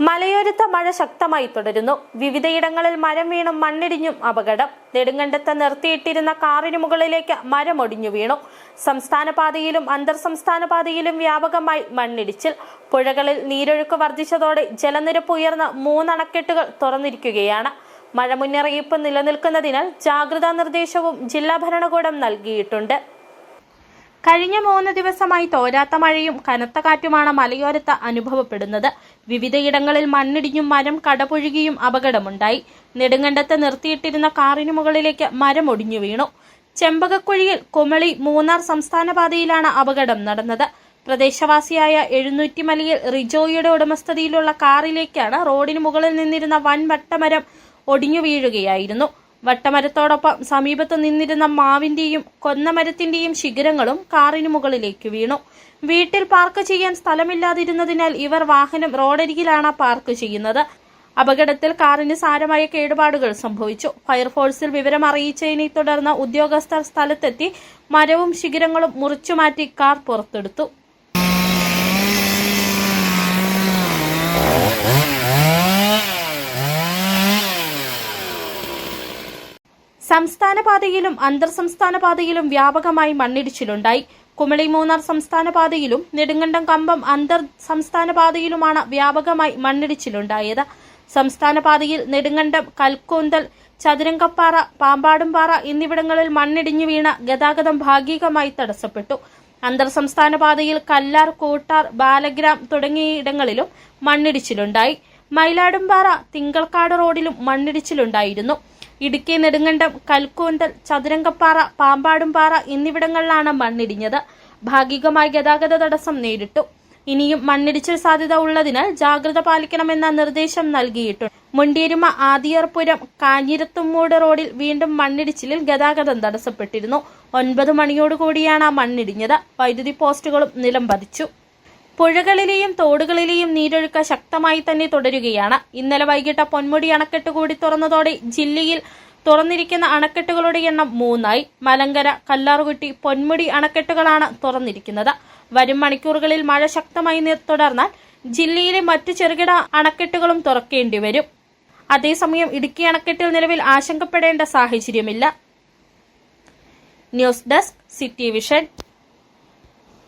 മലയോരത്ത് മഴ ശക്തമായി തുടരുന്നു. വിവിധയിടങ്ങളിൽ മരം വീണും മണ്ണിടിഞ്ഞും അപകടം. നെടുങ്കണ്ടത്ത് നിർത്തിയിട്ടിരുന്ന കാറിനു മുകളിലേക്ക് മരം ഒടിഞ്ഞു വീണു. സംസ്ഥാന പാതയിലും അന്തർ സംസ്ഥാന പാതയിലും വ്യാപകമായി മണ്ണിടിച്ചിൽ. പുഴകളിൽ നീരൊഴുക്ക് വർദ്ധിച്ചതോടെ ജലനിരപ്പ് ഉയർന്ന് മൂന്നണക്കെട്ടുകൾ തുറന്നിരിക്കുകയാണ്. മഴ മുന്നറിയിപ്പ് നിലനിൽക്കുന്നതിനാൽ ജാഗ്രതാ നിർദ്ദേശവും ജില്ലാ ഭരണകൂടം നൽകിയിട്ടുണ്ട്. കഴിഞ്ഞ മൂന്ന് ദിവസമായി തോരാത്ത മഴയും കനത്ത കാറ്റുമാണ് മലയോരത്ത് അനുഭവപ്പെടുന്നത്. വിവിധയിടങ്ങളിൽ മണ്ണിടിഞ്ഞും മരം കടപുഴുകിയും അപകടമുണ്ടായി. നെടുങ്കണ്ടത്ത് നിർത്തിയിട്ടിരുന്ന കാറിനു മുകളിലേക്ക് മരം ഒടിഞ്ഞു വീണു. ചെമ്പകക്കുഴിയിൽ കുമളി മൂന്നാർ സംസ്ഥാന പാതയിലാണ് അപകടം നടന്നത്. പ്രദേശവാസിയായ എഴുന്നൂറ്റിമലയിൽ റിജോയുടെ ഉടമസ്ഥതയിലുള്ള കാറിലേക്കാണ് റോഡിന് മുകളിൽ നിന്നിരുന്ന വൻ വട്ടമരം ഒടിഞ്ഞു വീഴുകയായിരുന്നു. വട്ടമരത്തോടൊപ്പം സമീപത്ത് നിന്നിരുന്ന മാവിന്റെയും കൊന്നമരത്തിന്റെയും ശിഖരങ്ങളും കാറിനു മുകളിലേക്ക് വീണു. വീട്ടിൽ പാർക്ക് ചെയ്യാൻ സ്ഥലമില്ലാതിരുന്നതിനാൽ ഇവർ വാഹനം റോഡരികിലാണ് പാർക്ക് ചെയ്യുന്നത്. അപകടത്തിൽ കാറിന് സാരമായ കേടുപാടുകൾ സംഭവിച്ചു. ഫയർഫോഴ്സിൽ വിവരം അറിയിച്ചതിനെ തുടർന്ന് ഉദ്യോഗസ്ഥർ സ്ഥലത്തെത്തി മരവും ശിഖരങ്ങളും മുറിച്ചുമാറ്റി കാർ പുറത്തെടുത്തു. സംസ്ഥാന പാതയിലും അന്തർ സംസ്ഥാന പാതയിലും വ്യാപകമായി മണ്ണിടിച്ചിലുണ്ടായി. കുമളി മൂന്നാർ സംസ്ഥാന പാതയിലും നെടുങ്കണ്ടം കമ്പം അന്തർ സംസ്ഥാന പാതയിലുമാണ് വ്യാപകമായി മണ്ണിടിച്ചിലുണ്ടായത്. സംസ്ഥാന പാതയിൽ നെടുങ്കണ്ടം കൽക്കൂന്തൽ ചതുരംഗപ്പാറ പാമ്പാടുംപാറ എന്നിവിടങ്ങളിൽ മണ്ണിടിഞ്ഞു വീണ ഗതാഗതം ഭാഗികമായി തടസ്സപ്പെട്ടു. അന്തർ സംസ്ഥാന പാതയിൽ കല്ലാർ കൂട്ടാർ ബാലഗ്രാം തുടങ്ങിയിടങ്ങളിലും മണ്ണിടിച്ചിലുണ്ടായി. മയിലാടുംപാറ തിങ്കൾക്കാട് റോഡിലും മണ്ണിടിച്ചിലുണ്ടായിരുന്നു. ഇടുക്കി നെടുങ്കണ്ടം കൽക്കൂന്തൽ ചതുരംഗപ്പാറ പാമ്പാടുംപാറ എന്നിവിടങ്ങളിലാണ് മണ്ണിടിഞ്ഞത്. ഭാഗികമായി ഗതാഗത തടസ്സം നേരിട്ടു. ഇനിയും മണ്ണിടിച്ചിൽ സാധ്യത ഉള്ളതിനാൽ ജാഗ്രത പാലിക്കണമെന്ന നിർദ്ദേശം നൽകിയിട്ടുണ്ട്. മുണ്ടിയരുമ ആദിയർപുരം കാഞ്ഞിരത്തുമ്മൂട് റോഡിൽ വീണ്ടും മണ്ണിടിച്ചിലിൽ ഗതാഗതം തടസ്സപ്പെട്ടിരുന്നു. ഒൻപത് മണിയോടുകൂടിയാണ് മണ്ണിടിഞ്ഞത്. വൈദ്യുതി പോസ്റ്റുകളും നിലം പതിച്ചു പുഴകളിലെയും തോടുകളിലെയും നീരൊഴുക്ക് ശക്തമായി തന്നെ തുടരുകയാണ്. ഇന്നലെ വൈകിട്ട് പൊന്മുടി അണക്കെട്ട് കൂടി തുറന്നതോടെ ജില്ലയിൽ തുറന്നിരിക്കുന്ന അണക്കെട്ടുകളുടെ എണ്ണം മൂന്നായി. മലങ്കര കല്ലാറുകുട്ടി പൊന്മുടി അണക്കെട്ടുകളാണ് തുറന്നിരിക്കുന്നത്. വരും മണിക്കൂറുകളിൽ മഴ ശക്തമായി തുടർന്നാൽ ജില്ലയിലെ മറ്റു ചെറുകിട അണക്കെട്ടുകളും തുറക്കേണ്ടി വരും. അതേസമയം ഇടുക്കി അണക്കെട്ടിൽ നിലവിൽ ആശങ്കപ്പെടേണ്ട സാഹചര്യമില്ല. News desk city vision.